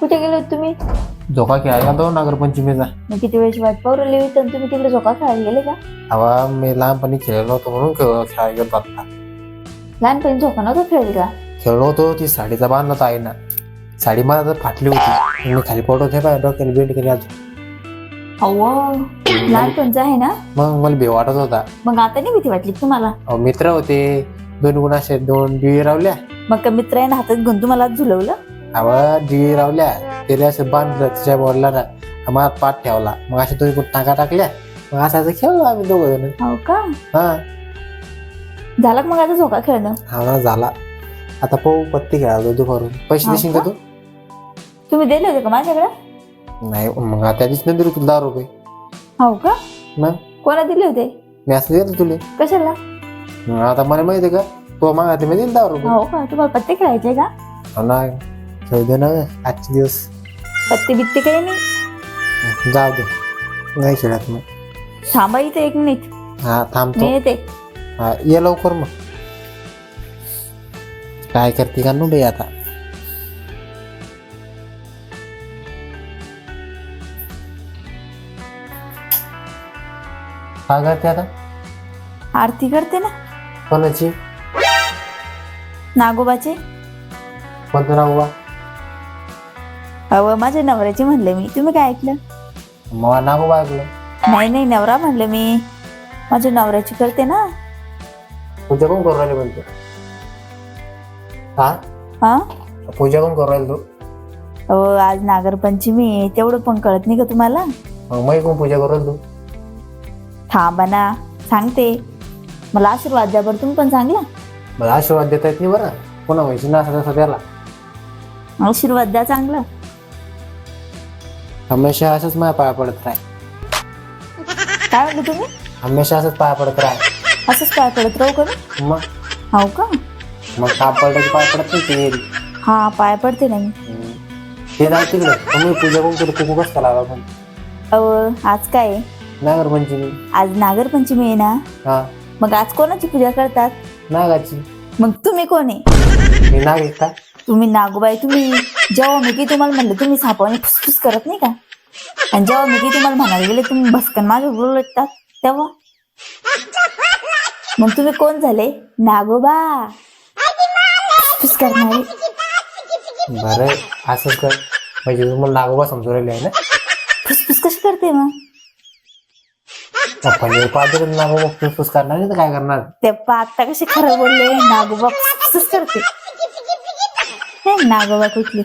कुठे गेले होते तुम्ही? झोका खेळायला तो नागरपंचमीचा. मग किती वेळची वाट पाहू राहिली होती आणि तुम्ही तिकडे झोका खेळायला गेले का? हवा मी लहानपणी खेळलो होतो म्हणून खेळ- खेळायला गेलो आता. लहानपणी झोका नव्हता खेळली का? खेळलो होतो ती साडीचा बांधला होता आईना. साडी मला तर फाटली होती. मी खाली पडत होते पाय डोक्याला बेंड केली अजून अव्वा लहानपणचं आहे ना? मग मला भीव वाटत होता. मग आता नाही भीती वाटली का तुम्हाला? अहो, मित्र होते. दोन गुण असे दोन डिवी रावल्या मग का मित्राने हातात घेऊन तुम्हाला झुलवलं? हवा डिवी रावल्या त्याला असं बांधलं तिच्या वडिलांना मला पाठ ठेवला. मग अशा दोन गुण टाका टाकल्या? मग असं असं खेळलो आम्ही दोघं जण. हो का? हा. झाला का मग आता झोका खेळणं? हा ना झाला. आता पाहू पत्ती खेळायला दुपारून. पैसे हो देशील का का? तू? तुम्ही दिले होते का माझ्याकडे? नाही मग त्या दिवशी नाही दिली तुला दहा रुपये. हो का? मग? कोणा दिले होते? मी असं देतो तुले. कशाला? मग आता मला माहिती आहे का? तो मागा मी दिल दहा रुपये हो का तुम्हाला पत्ते खेळायचे का हो ना खेळू दे ना आजचे दिवस पत्ते बित्ते काही नाही जाऊ दे नाही खेळत मग थांबा इथे एक मिनिट हा मी थांबतो येते हा ये लवकर मग काय करते का नु बाई आता काय करते आता आरती करते ना कोणाची नागोबाचे? कोणतं अव माझ्या नवऱ्याची म्हणले मी. तुम्ही काय ऐकलं? मग नागो बा ऐकलं. नाही नाही नवरा म्हणले मी. माझ्या नवऱ्याची करते ना. पूजा कोण करू राहिली म्हणतो? हा? हा? पूजा कोण करू राहिली तू? अहो आज नागरपंचमी आहे, तेवढं पण कळत नाही का तुम्हाला? मग मै कोण पूजा करू राहिली तू? थांबा ना. सांगते. मला आशीर्वाद द्या बरं. तुम्ही पण चांगला मला आशीर्वाद देता येत नाही बरं. कोणा व्हायची ना असं तसं त्याला? आशीर्वाद द्या चांगला. हमेशा असंच माझ्या पाया पडत राह. काय म्हणले तुम्ही? हमेशा असंच पाया पडत राह. असंच काय पडत राहू का मी? मग? हो का? मग पडलं की पाय पडत नाही ते हा पाय पडते ना मी. ते जाऊ तिकडे. तुम्ही पूजा कोण करू कुकू कसं लावा पण अहो आज काय? आहे? नागर पंचमी आज नागरपंचमी आहे ना? हा. मग आज कोणाची पूजा करतात? नागाची. मग तुम्ही कोण? आहे मी नाग आहे का तुम्ही नागोबाई तुम्ही जेव्हा मी की तुम्हाला म्हणलं तुम्ही सापाने फुसफुस करत नाही का? आणि जेव्हा मी की तुम्हाला म्हणायला गेले तुम्ही भस्कन माझ्या उलटतात तेव्हा? मग तुम्ही कोण झाले? नागोबा. फुसफुस करणारे. बरं असंच कर. म्हणजे तुम्हाला नागोबा समजून राहिले आहे ना? फुसफुस कशी करते मग? पहिले पाहतो नागोबा फुसफुस करणार नाही तर काय करणार? ते पा आता कसे खरं बोलले नागोबा फुसफुसच करते. हे नागोबा कुठली?